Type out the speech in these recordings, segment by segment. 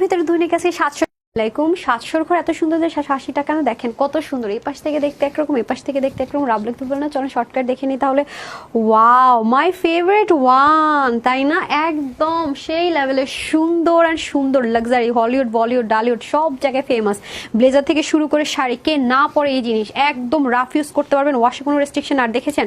ভিতরে দৈনিক আছে সাতশো আলাইকুম। সাতশোর ঘর, এত সুন্দর যে আশি টাকা না দেখেন? কত সুন্দর। এই পাশ থেকে দেখতে একরকম, এই পাশ থেকে দেখতে একরকম রাবলেক তুলবে না? চলো শর্টকাট দেখে নিই তাহলে। ওয়াও মাই ফেভারিট ওয়ান তাই না? একদম সেই লেভেলের সুন্দর অ্যান্ড সুন্দর লাক্সারি হলিউড বলিউড ডালিউড সব জায়গায় ফেমাস ব্লেজার থেকে শুরু করে শাড়ি, কে না পরে এই জিনিস, একদম রাফ ইউজ করতে পারবেন ওয়াশে কোনো রেস্ট্রিকশন আর দেখেছেন?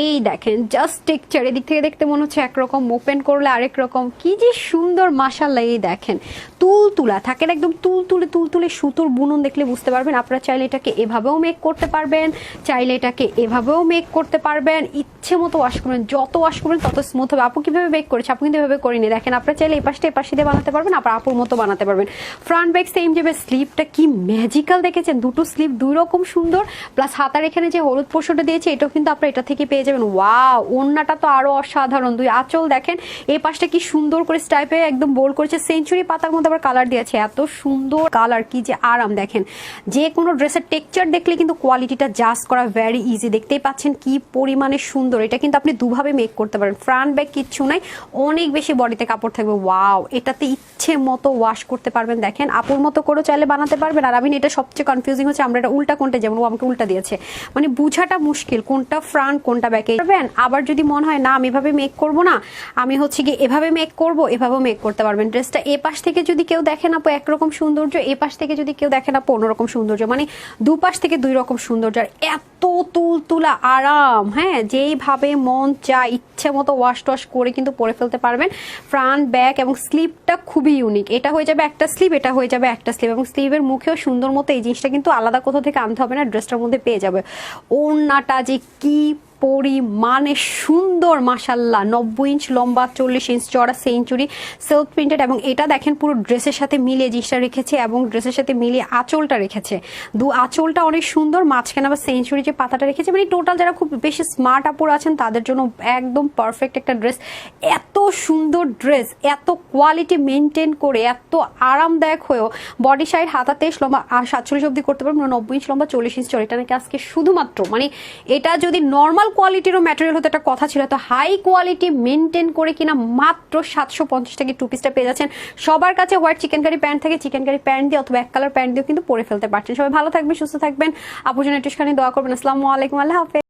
এই দেখেন জাস্ট টেকচার এদিক থেকে দেখতে মনে হচ্ছে একরকম ওপেন করলে আরেক রকম। কি যে সুন্দর মাসাল্লাহ এই দেখেন। তুল তুলা থাকেন একদম তুল তুলে তুল তুলে সুতোর বুনন দেখলে বুঝতে পারবেন। আপনারা চাইলে এটাকে এভাবেও মেক করতে পারবেন, চাইলে এটাকে এভাবেও মেক করতে পারবেন। ইচ্ছে মতো ওয়াশ করবেন, যত ওয়াশ করবেন তত স্মুথ হবে। আপু কীভাবে মেক করেছে? আপু কিন্তু এভাবে করিনি। দেখেন, আপনারা চাইলে এই পাশটা, এই পাশে দিয়ে বানাতে পারবেন আপনার আপুর মতো বানাতে পারবেন। ফ্রন্ট ব্যাক সেম যাবে স্লিপটা কি ম্যাজিক্যাল দেখেছেন? দুটো স্লিপ দুই রকম সুন্দর। প্লাস হাতার এখানে যে হলুদ পোষণটা দিয়েছে, এটাও কিন্তু আপনারা এটা থেকে পেয়ে যাবেন। ওয়া ওন্নাটা তো আরও অসাধারণ। দুই আঁচল দেখেন, এই পাশটা কি সুন্দর করে স্টাইপে একদম বোল্ড করেছে। সেঞ্চুরি পাতার মধ্যে আবার কালার দিয়েছে। এত সুন্দর কালার, কি যে আরাম দেখেন। যে কোনো ড্রেসের টেক্সচার দেখলে কিন্তু কোয়ালিটিটা জাস্ট করা ভ্যারি ইজি দেখতেই পাচ্ছেন কি পরিমাণে সুন্দর। এটা কিন্তু আপনি দুভাবে মেক করতে পারেন। ফ্রন্ট ব্যাক কিচ্ছু নাই, অনেক বেশি বডিতে কাপড় থাকবে। ওয়াও এটাতে ইচ্ছে মতো ওয়াশ করতে পারবেন। দেখেন, আপুর মতো করে চাইলে বানাতে পারবেন। আর আমি এটা সবচেয়ে কনফিউজিং হচ্ছে, আমরা এটা উল্টা কোনটা যেমন ও আমাকে উল্টা দিয়েছে। মানে বুঝাটা মুশকিল, কোনটা ফ্রন্ট কোনটা ব্যাকে পারবেন? আবার যদি মনে হয়, না, আমি এভাবে মেক করব না, আমি হচ্ছে কি এভাবে মেক করব, এভাবেও মেক করতে পারবেন। ড্রেসটা এ পাশ থেকে যদি কেউ দেখেন আপু, একরকম সৌন্দর্য, এ পাশ থেকে যদি কেউ দেখেন আপু, অন্যরকম সৌন্দর্য। মানে দুপাশ থেকে দুই রকম সৌন্দর্য। আর এত তুল তুলা আরাম হ্যাঁ? যেইভাবে মন চায়, ইচ্ছে মতো ওয়াশ টয়াশ করে কিন্তু পরে ফেলতে পারবেন। ফ্রন্ট ব্যাক এবং স্লিপটা খুবই ইউনিক এটা হয়ে যাবে একটা স্লিভ এটা হয়ে যাবে একটা স্লিভ এবং স্লিভের মুখেও সুন্দর মতো এই জিনিসটা কিন্তু আলাদা কোথাও থেকে আনতে হবে না ড্রেসটার মধ্যে পেয়ে যাবে। ওড়নাটা যে কি পরিমাণে সুন্দর মাসাল্লাহ নব্বই ইঞ্চ লম্বা, চল্লিশ ইঞ্চ চড়া সেঞ্চুরি সেলফ প্রিন্টেড এবং এটা দেখেন পুরো ড্রেসের সাথে মিলিয়ে জিনিসটা রেখেছে এবং ড্রেসের সাথে মিলিয়ে আঁচলটা রেখেছে। দু আঁচলটা অনেক সুন্দর, মাঝখানে আবার সেঞ্চুরি যে পাতাটা রেখেছে মানে টোটাল যারা খুব বেশি স্মার্ট আপুর আছেন, তাদের জন্য একদম পারফেক্ট একটা ড্রেস। এত সুন্দর ড্রেস, এত কোয়ালিটি মেনটেন করে, এত আরামদায়ক হয়েও বডি সাইড হাতা তেইশ লম্বা সাতচল্লিশ অব্দি করতে পারবেন নব্বই ইঞ্চ লম্বা, চল্লিশ ইঞ্চ চড় এটা নাকি আজকে শুধুমাত্র মানে এটা যদি নর্মাল কোয়ালিটিরও ম্যাটেরিয়াল হতে একটা কথা ছিল, তো হাই কোয়ালিটি মেনটেন করে কিনা মাত্র সাতশো পঞ্চাশ টাকা টু পিসটা পেয়ে যাচ্ছেন। সবার কাছে হোয়াইট চিকেন কারি প্যান্ট থাকে চিকেন কারি প্যান্ট দিয়ে অথবা এক কালার প্যান্ট দিয়েও কিন্তু পরে ফেলতে পারছেন। সবাই ভালো থাকবেন, সুস্থ থাকবেন। আপুজন একটুখানি দোয়া করবেন। আসসালামু আলাইকুম, আল্লাহ হাফেজ।